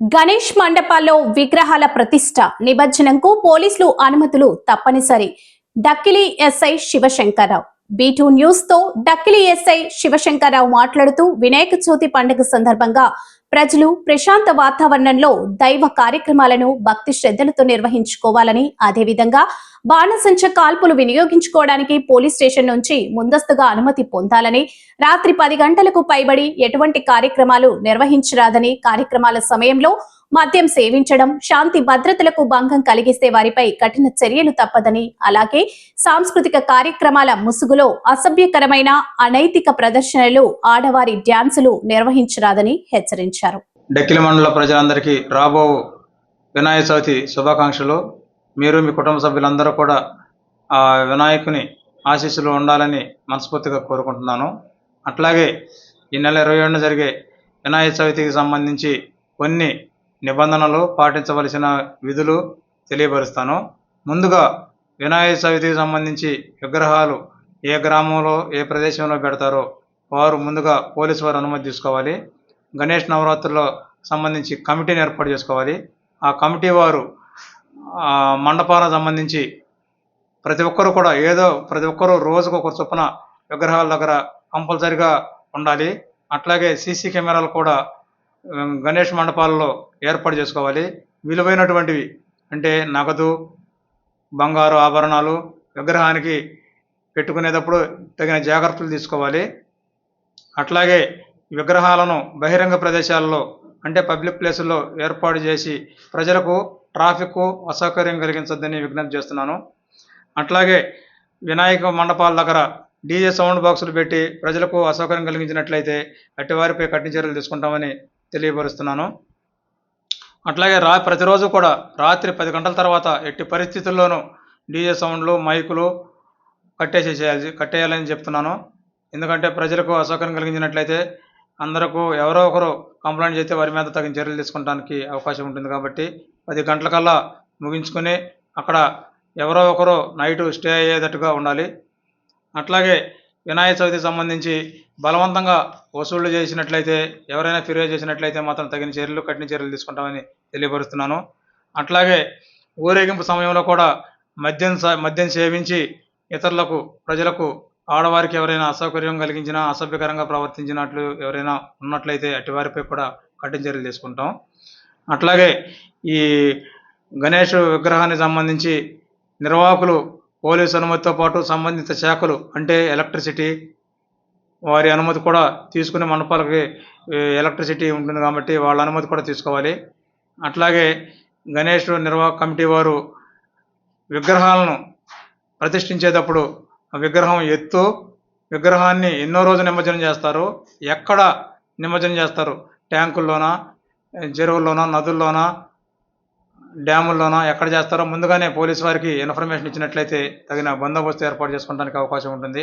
గణేష్ మండపాల్లో విగ్రహాల ప్రతిష్ట నిమజ్జనంకు పోలీసులు అనుమతులు తప్పనిసరి. Dakkili SI Shivashankar Rao. B2 న్యూస్తో Dakkili SI Shivashankar Rao మాట్లాడుతూ వినాయక చవితి పండుగ సందర్భంగా ప్రజలు ప్రశాంత వాతావరణంలో దైవ కార్యక్రమాలను భక్తి శ్రద్ధలతో నిర్వహించుకోవాలని అదేవిధంగా బాణసంచ కాల్పులు వినియోగించుకోవడానికి పోలీస్ స్టేషన్ నుంచి ముందస్తుగా అనుమతి పొందాలని రాత్రి పది గంటలకు పైబడి ఎటువంటి కార్యక్రమాలు నిర్వహించరాదని కార్యక్రమాల సమయంలో మద్యం సేవించడం శాంతి భద్రతలకు భంగం కలిగిస్తే వారిపై కఠిన చర్యలు తప్పదని అలాగే సాంస్కృతిక కార్యక్రమాల ముసుగులో అసభ్యకరమైన అనైతిక ప్రదర్శనలు ఆడవారి డ్యాన్సులు నిర్వహించరాదని హెచ్చరించారు. డెక్కిలి మండల ప్రజలందరికీ రాబో వినాయక చవితి శుభాకాంక్షలు. మీరు మీ కుటుంబ సభ్యులందరూ కూడా ఆ వినాయకుని ఆశీస్సులు ఉండాలని మనస్ఫూర్తిగా కోరుకుంటున్నాను. అట్లాగే ఈ నెల ఇరవై ఏడున జరిగే వినాయక చవితికి సంబంధించి కొన్ని నిబంధనలు పాటించవలసిన విధులు తెలియపరుస్తాను. ముందుగా వినాయక చవితికి సంబంధించి విగ్రహాలు ఏ గ్రామంలో ఏ ప్రదేశంలో పెడతారో వారు ముందుగా పోలీసు వారు అనుమతి తీసుకోవాలి. గణేష్ నవరాత్రుల్లో సంబంధించి కమిటీని ఏర్పాటు చేసుకోవాలి. ఆ కమిటీ వారు మండపాలకు సంబంధించి ప్రతి ఒక్కరు కూడా ఏదో ప్రతి ఒక్కరు రోజుకు ఒక చొప్పున విగ్రహాల దగ్గర కంపల్సరిగా ఉండాలి. అట్లాగే సీసీ కెమెరాలు కూడా గణేష్ మండపాలలో ఏర్పాటు చేసుకోవాలి. విలువైనటువంటివి అంటే నగదు బంగారు ఆభరణాలు విగ్రహానికి పెట్టుకునేటప్పుడు తగిన జాగ్రత్తలు తీసుకోవాలి. అట్లాగే విగ్రహాలను బహిరంగ ప్రదేశాల్లో అంటే పబ్లిక్ ప్లేసుల్లో ఏర్పాటు చేసి ప్రజలకు ట్రాఫిక్ అసౌకర్యం కలిగించద్దని విజ్ఞప్తి చేస్తున్నాను. అట్లాగే వినాయక మండపాల దగ్గర డీజే సౌండ్ బాక్సులు పెట్టి ప్రజలకు అసౌకర్యం కలిగించినట్లయితే అట్టి వారిపై కఠిన చర్యలు తీసుకుంటామని తెలియపరుస్తున్నాను. అట్లాగే రా ప్రతిరోజు కూడా రాత్రి పది గంటల తర్వాత ఎట్టి పరిస్థితుల్లోనూ డీజే సౌండ్లు మైకులు కట్టేసేసేయాలి కట్టేయాలని చెప్తున్నాను. ఎందుకంటే ప్రజలకు అసౌకర్యం కలిగించినట్లయితే అందరకు ఎవరో ఒకరు కంప్లైంట్ చేస్తే వారి మీద తగిన చర్యలు తీసుకోవడానికి అవకాశం ఉంటుంది కాబట్టి పది గంటలకల్లా ముగించుకొని అక్కడ ఎవరో ఒకరు నైటు స్టే అయ్యేటట్టుగా ఉండాలి. అట్లాగే వినాయక చవితికి సంబంధించి బలవంతంగా వసూళ్ళు చేసినట్లయితే ఎవరైనా ఫిర్యాదు చేసినట్లయితే మాత్రం తగిన చర్యలు కఠిన చర్యలు తీసుకుంటామని తెలియపరుస్తున్నాను. అట్లాగే ఊరేగింపు సమయంలో కూడా మద్యం మద్యం సేవించి ఇతరులకు ప్రజలకు ఆడవారికి ఎవరైనా అసౌకర్యం కలిగించినా అసభ్యకరంగా ప్రవర్తించినట్లు ఎవరైనా ఉన్నట్లయితే అట్టి వారిపై కూడా కఠిన చర్యలు తీసుకుంటాం. అట్లాగే ఈ గణేష్ విగ్రహానికి సంబంధించి నిర్వాహకులు పోలీసు అనుమతితో పాటు సంబంధిత శాఖలు అంటే ఎలక్ట్రిసిటీ వారి అనుమతి కూడా తీసుకునే మండపాలకి ఎలక్ట్రిసిటీ ఉంటుంది కాబట్టి వాళ్ళ అనుమతి కూడా తీసుకోవాలి. అట్లాగే గణేష్ నిర్వాహక కమిటీ వారు విగ్రహాలను ప్రతిష్ఠించేటప్పుడు విగ్రహం ఎత్తు విగ్రహాన్ని ఎన్నో రోజులు నిమజ్జనం చేస్తారు ఎక్కడ నిమజ్జనం చేస్తారు ట్యాంకుల్లోనా చెరువుల్లోనా నదుల్లోనా డ్యాముల్లోనా ఎక్కడ చేస్తారో ముందుగానే పోలీసు వారికి ఇన్ఫర్మేషన్ ఇచ్చినట్లయితే తగిన బందోబస్తు ఏర్పాటు చేసుకోవడానికి అవకాశం ఉంటుంది.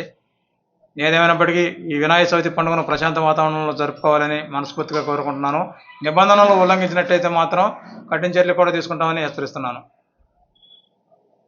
ఏదేమైనప్పటికీ ఈ వినాయక చవితి పండుగను ప్రశాంత వాతావరణంలో జరుపుకోవాలని మనస్ఫూర్తిగా కోరుకుంటున్నాను. నిబంధనలు ఉల్లంఘించినట్లయితే మాత్రం కఠిన చర్యలు కూడా తీసుకుంటామని హెచ్చరిస్తున్నాను.